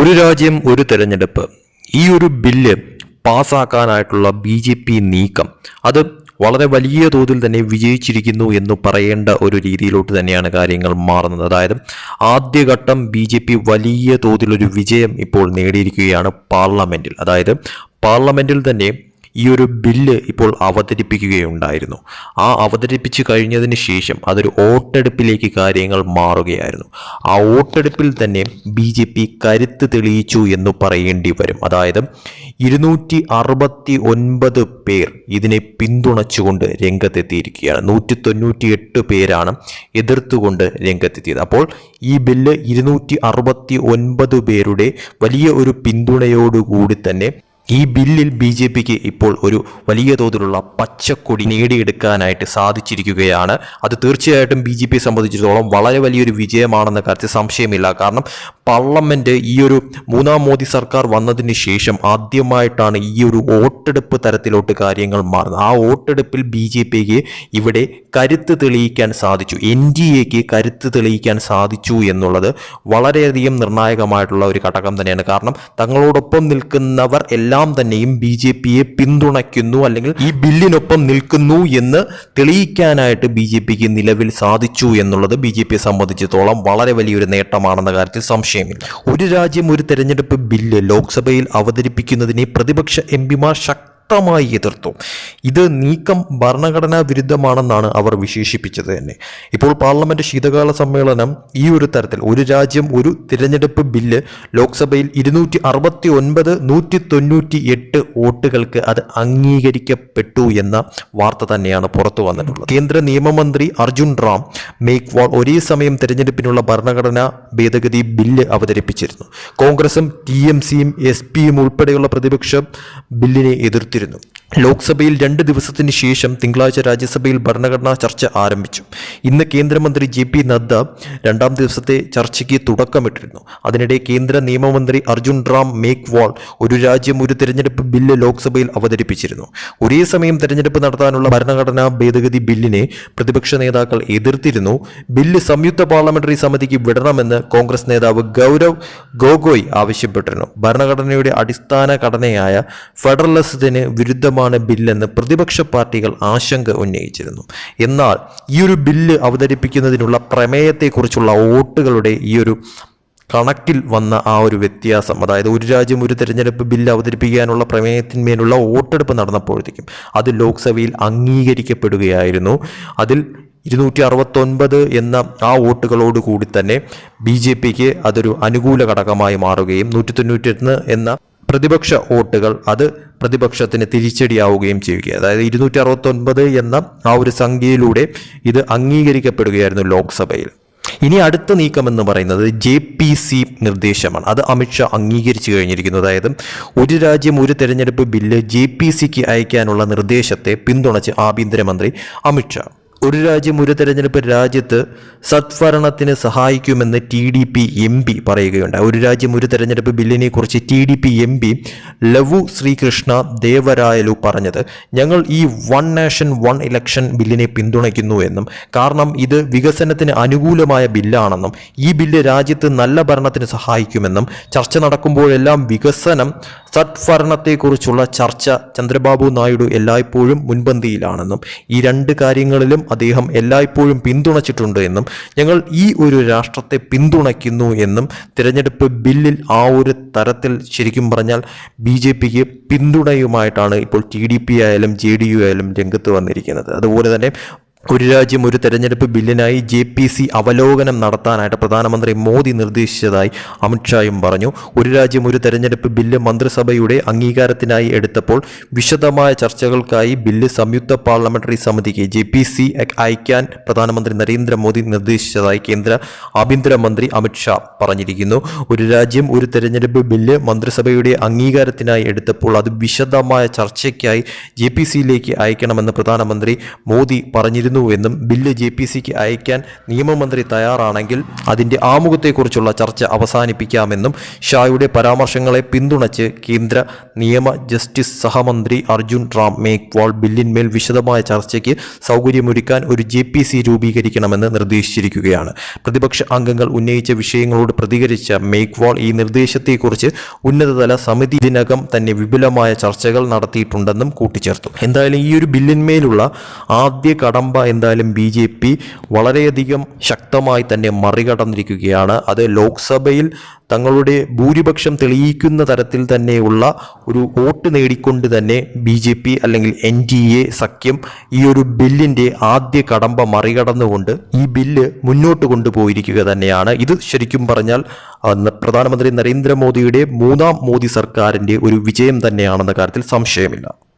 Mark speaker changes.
Speaker 1: ഒരു രാജ്യം ഒരു തെരഞ്ഞെടുപ്പ്. ഈ ഒരു ബില്ല് പാസ്സാക്കാനായിട്ടുള്ള ബി ജെ പി നീക്കം അത് വളരെ വലിയ തോതിൽ തന്നെ വിജയിച്ചിരിക്കുന്നു എന്ന് പറയേണ്ട ഒരു രീതിയിലോട്ട് തന്നെയാണ് കാര്യങ്ങൾ മാറുന്നത്. അതായത് ആദ്യഘട്ടം ബി ജെ പി വലിയ തോതിലൊരു വിജയം ഇപ്പോൾ നേടിയിരിക്കുകയാണ് പാർലമെന്റിൽ അതായത് പാർലമെന്റിൽ തന്നെ ഈ ഒരു ബില്ല് ഇപ്പോൾ അവതരിപ്പിക്കുകയുണ്ടായിരുന്നു. ആ അവതരിപ്പിച്ച് കഴിഞ്ഞതിന് ശേഷം അതൊരു വോട്ടെടുപ്പിലേക്ക് കാര്യങ്ങൾ മാറുകയായിരുന്നു. ആ വോട്ടെടുപ്പിൽ തന്നെ ബി ജെ പി കരുത്ത് തെളിയിച്ചു എന്ന് പറയേണ്ടി വരും. അതായത് ഇരുന്നൂറ്റി അറുപത്തി ഒൻപത് പേർ ഇതിനെ പിന്തുണച്ചുകൊണ്ട് രംഗത്തെത്തിയിരിക്കുകയാണ്. നൂറ്റി തൊണ്ണൂറ്റി എട്ട് പേരാണ് എതിർത്തുകൊണ്ട് രംഗത്തെത്തിയത്. അപ്പോൾ ഈ ബില്ല് ഇരുന്നൂറ്റി അറുപത്തി ഒൻപത് പേരുടെ വലിയ ഒരു പിന്തുണയോടുകൂടി തന്നെ ഈ ബില്ലിൽ ബി ജെ പിക്ക് ഇപ്പോൾ ഒരു വലിയ തോതിലുള്ള പച്ചക്കൊടി നേടിയെടുക്കാനായിട്ട് സാധിച്ചിരിക്കുകയാണ്. അത് തീർച്ചയായിട്ടും ബി ജെ പിയെ സംബന്ധിച്ചിടത്തോളം വളരെ വലിയൊരു വിജയമാണെന്ന കാര്യത്തിൽ സംശയമില്ല. കാരണം പാർലമെന്റ് ഈ ഒരു മൂന്നാം മോദി സർക്കാർ വന്നതിന് ശേഷം ആദ്യമായിട്ടാണ് ഈ ഒരു വോട്ടെടുപ്പ് തരത്തിലോട്ട് കാര്യങ്ങൾ മാറുന്നത്. ആ വോട്ടെടുപ്പിൽ ബി ജെ പിക്ക് ഇവിടെ കരുത്ത് തെളിയിക്കാൻ സാധിച്ചു. എൻ ഡി എക്ക് കരുത്ത് തെളിയിക്കാൻ സാധിച്ചു എന്നുള്ളത് വളരെയധികം നിർണായകമായിട്ടുള്ള ഒരു ഘടകം തന്നെയാണ്. കാരണം തങ്ങളോടൊപ്പം നിൽക്കുന്നവർ തന്നെയും ബി ജെ പിയെ പിന്തുണയ്ക്കുന്നു അല്ലെങ്കിൽ ഈ ബില്ലിനൊപ്പം നിൽക്കുന്നു എന്ന് തെളിയിക്കാനായിട്ട് ബി ജെ പിക്ക് നിലവിൽ സാധിച്ചു എന്നുള്ളത് ബി ജെ പിയെ സംബന്ധിച്ചിടത്തോളം വളരെ വലിയൊരു നേട്ടമാണെന്ന കാര്യത്തിൽ സംശയമില്ല. ഒരു രാജ്യം ഒരു തെരഞ്ഞെടുപ്പ് ബില്ല് ലോക്സഭയിൽ അവതരിപ്പിക്കുന്നതിനെ പ്രതിപക്ഷ എം പിമാർ ശക്തമായി എതിർത്തു. ഇത് നീക്കം ഭരണഘടനാ വിരുദ്ധമാണെന്നാണ് അവർ വിശേഷിപ്പിച്ചത് തന്നെ. ഇപ്പോൾ പാർലമെന്റ് ശീതകാല സമ്മേളനം ഈ ഒരു തരത്തിൽ. ഒരു രാജ്യം ഒരു തിരഞ്ഞെടുപ്പ് ബില്ല് ലോക്സഭയിൽ ഇരുന്നൂറ്റി അറുപത്തി ഒൻപത് നൂറ്റി തൊണ്ണൂറ്റി എട്ട് വോട്ടുകൾക്ക് അത് അംഗീകരിക്കപ്പെട്ടു എന്ന വാർത്ത തന്നെയാണ് പുറത്തു വന്നിട്ടുള്ളത്. കേന്ദ്ര നിയമമന്ത്രി അർജുൻ റാം മേക്വാൾ ഒരേ സമയം തിരഞ്ഞെടുപ്പിനുള്ള ഭരണഘടനാ ഭേദഗതി ബില്ല് അവതരിപ്പിച്ചിരുന്നു. കോൺഗ്രസും ടി എം സിയും എസ് പിയും ഉൾപ്പെടെയുള്ള പ്രതിപക്ഷ ബില്ലിനെ എതിർത്തിരുന്നു. ചെയ്തിരുന്നു ലോക്സഭയിൽ രണ്ട് ദിവസത്തിന് ശേഷം തിങ്കളാഴ്ച രാജ്യസഭയിൽ ഭരണഘടനാ ചർച്ച ആരംഭിച്ചു. ഇന്ന് കേന്ദ്രമന്ത്രി ജെ പി നദ്ദ രണ്ടാം ദിവസത്തെ ചർച്ചയ്ക്ക് തുടക്കമിട്ടിരുന്നു. അതിനിടെ കേന്ദ്ര നിയമമന്ത്രി അർജുൻ റാം മേക്വാൾ ഒരു രാജ്യം ഒരു തെരഞ്ഞെടുപ്പ് ബില്ല് ലോക്സഭയിൽ അവതരിപ്പിച്ചിരുന്നു. ഒരേ സമയം തെരഞ്ഞെടുപ്പ് നടത്താനുള്ള ഭരണഘടനാ ഭേദഗതി ബില്ലിനെ പ്രതിപക്ഷ നേതാക്കൾ എതിർത്തിരുന്നു. ബില്ല് സംയുക്ത പാർലമെന്ററി സമിതിക്ക് വിടണമെന്ന് കോൺഗ്രസ് നേതാവ് ഗൗരവ് ഗോഗോയ് ആവശ്യപ്പെട്ടിരുന്നു. ഭരണഘടനയുടെ അടിസ്ഥാന ഘടനയായ ഫെഡറലിസത്തിന് വിരുദ്ധമാണ് ബില്ലെന്ന് പ്രതിപക്ഷ പാർട്ടികൾ ആശങ്ക ഉന്നയിച്ചിരുന്നു. എന്നാൽ ഈ ഒരു ബില്ല് അവതരിപ്പിക്കുന്നതിനുള്ള പ്രമേയത്തെക്കുറിച്ചുള്ള വോട്ടുകളുടെ ഈ ഒരു കണക്കിൽ വന്ന ആ ഒരു വ്യത്യാസം അതായത് ഒരു രാജ്യം ഒരു തെരഞ്ഞെടുപ്പ് ബില്ല് അവതരിപ്പിക്കാനുള്ള പ്രമേയത്തിന്മേലുള്ള വോട്ടെടുപ്പ് നടന്നപ്പോഴത്തേക്കും അത് ലോക്സഭയിൽ അംഗീകരിക്കപ്പെടുകയായിരുന്നു. അതിൽ ഇരുന്നൂറ്റി അറുപത്തൊൻപത് എന്ന ആ വോട്ടുകളോട് കൂടി തന്നെ ബി ജെ പിക്ക് അതൊരു അനുകൂല ഘടകമായി മാറുകയും നൂറ്റി തൊണ്ണൂറ്റി എന്ന പ്രതിപക്ഷ വോട്ടുകൾ അത് പ്രതിപക്ഷത്തിന് തിരിച്ചടിയാവുകയും ചെയ്യുക അതായത് ഇരുന്നൂറ്റി അറുപത്തൊൻപത് എന്ന ആ ഒരു സംഖ്യയിലൂടെ ഇത് അംഗീകരിക്കപ്പെടുകയായിരുന്നു ലോക്സഭയിൽ. ഇനി അടുത്ത നീക്കം എന്ന് പറയുന്നത് ജെ പി സി നിർദ്ദേശമാണ്. അത് അമിത്ഷാ അംഗീകരിച്ചു കഴിഞ്ഞിരിക്കുന്നു. അതായത് ഒരു രാജ്യം ഒരു തെരഞ്ഞെടുപ്പ് ബില്ല് ജെ പി സിക്ക് അയക്കാനുള്ള നിർദ്ദേശത്തെ പിന്തുണച്ച് ആഭ്യന്തരമന്ത്രി അമിത്ഷാ ഒരു രാജ്യം ഒരു തെരഞ്ഞെടുപ്പ് രാജ്യത്ത് സത്ഭരണത്തിന് സഹായിക്കുമെന്ന് T D P M P പറയുകയുണ്ടായി. ഒരു രാജ്യം ഒരു തെരഞ്ഞെടുപ്പ് ബില്ലിനെ കുറിച്ച് T D P M P Lavu Srikrishna Devarayalu പറഞ്ഞത് ഞങ്ങൾ ഈ വൺ നാഷൻ വൺ ഇലക്ഷൻ ബില്ലിനെ പിന്തുണയ്ക്കുന്നു എന്നും കാരണം ഇത് വികസനത്തിന് അനുകൂലമായ ബില്ലാണെന്നും ഈ ബില്ല് രാജ്യത്ത് നല്ല ഭരണത്തിന് സഹായിക്കുമെന്നും ചർച്ച നടക്കുമ്പോഴെല്ലാം വികസനം സത്ഭരണത്തെക്കുറിച്ചുള്ള ചർച്ച ചന്ദ്രബാബു നായിഡു എല്ലായ്പ്പോഴും മുൻപന്തിയിലാണെന്നും ഈ രണ്ട് കാര്യങ്ങളിലും അദ്ദേഹം എല്ലായ്പ്പോഴും പിന്തുണച്ചിട്ടുണ്ട് എന്നും ഞങ്ങൾ ഈ ഒരു രാഷ്ട്രത്തെ പിന്തുണയ്ക്കുന്നു എന്നും തിരഞ്ഞെടുപ്പ് ബില്ലിൽ ആ ഒരു തരത്തിൽ ശരിക്കും പറഞ്ഞാൽ ബി ജെ പിക്ക് പിന്തുണയുമായിട്ടാണ് ഇപ്പോൾ ടി ഡി പി ആയാലും ജെ ഡി യു ആയാലും രംഗത്ത് വന്നിരിക്കുന്നത്. അതുപോലെ തന്നെ ഒരു രാജ്യം ഒരു തെരഞ്ഞെടുപ്പ് ബില്ലിനായി ജെ പി സി അവലോകനം നടത്താനായിട്ട് പ്രധാനമന്ത്രി മോദി നിർദ്ദേശിച്ചതായി അമിത്ഷായും പറഞ്ഞു. ഒരു രാജ്യം ഒരു തെരഞ്ഞെടുപ്പ് ബില്ല് മന്ത്രിസഭയുടെ അംഗീകാരത്തിനായി എടുത്തപ്പോൾ വിശദമായ ചർച്ചകൾക്കായി ബില്ല് സംയുക്ത പാർലമെന്ററി സമിതിക്ക് ജെ പി സി അയക്കാൻ പ്രധാനമന്ത്രി നരേന്ദ്രമോദി നിർദ്ദേശിച്ചതായി കേന്ദ്ര ആഭ്യന്തരമന്ത്രി അമിത്ഷാ പറഞ്ഞിരിക്കുന്നു. ഒരു രാജ്യം ഒരു തെരഞ്ഞെടുപ്പ് ബില്ല് മന്ത്രിസഭയുടെ അംഗീകാരത്തിനായി എടുത്തപ്പോൾ അത് വിശദമായ ചർച്ചയ്ക്കായി ജെ പി സിയിലേക്ക് അയക്കണമെന്ന് പ്രധാനമന്ത്രി മോദി പറഞ്ഞിരുന്നു. വരുന്നുവെന്നും ബില്ല് ജെ പി സിക്ക് അയക്കാൻ നിയമമന്ത്രി തയ്യാറാണെങ്കിൽ അതിന്റെ ആമുഖത്തെക്കുറിച്ചുള്ള ചർച്ച അവസാനിപ്പിക്കാമെന്നും ഷായുടെ പരാമർശങ്ങളെ പിന്തുണച്ച് കേന്ദ്ര നിയമ ജസ്റ്റിസ് സഹമന്ത്രി അർജുൻ റാം മേക്വാൾ ബില്ലിന്മേൽ വിശദമായ ചർച്ചയ്ക്ക് സൗകര്യമൊരുക്കാൻ ഒരു ജെ പി സി രൂപീകരിക്കണമെന്ന് നിർദ്ദേശിച്ചിരിക്കുകയാണ്. പ്രതിപക്ഷ അംഗങ്ങൾ ഉന്നയിച്ച വിഷയങ്ങളോട് പ്രതികരിച്ച മേക്വാൾ ഈ നിർദ്ദേശത്തെക്കുറിച്ച് ഉന്നതതല സമിതി ഇതിനകം തന്നെ വിപുലമായ ചർച്ചകൾ നടത്തിയിട്ടുണ്ടെന്നും കൂട്ടിച്ചേർത്തു. എന്തായാലും ഈ ഒരു ബില്ലിന്മേലുള്ള ആദ്യ കടമ്പ എന്തായാലും ബി ജെ പി വളരെയധികം ശക്തമായി തന്നെ മറികടന്നിരിക്കുകയാണ്. അത് ലോക്സഭയിൽ തങ്ങളുടെ ഭൂരിപക്ഷം തെളിയിക്കുന്ന തരത്തിൽ തന്നെയുള്ള ഒരു വോട്ട് നേടിക്കൊണ്ട് തന്നെ ബി ജെ പി അല്ലെങ്കിൽ എൻ ഡി എ സഖ്യം ഈ ഒരു ബില്ലിന്റെ ആദ്യ കടമ്പ മറികടന്നുകൊണ്ട് ഈ ബില്ല് മുന്നോട്ട് കൊണ്ടുപോയിരിക്കുക തന്നെയാണ്. ഇത് ശരിക്കും പറഞ്ഞാൽ പ്രധാനമന്ത്രി നരേന്ദ്രമോദിയുടെ മൂന്നാം മോദി സർക്കാരിന്റെ ഒരു വിജയം തന്നെയാണെന്ന കാര്യത്തിൽ സംശയമില്ല.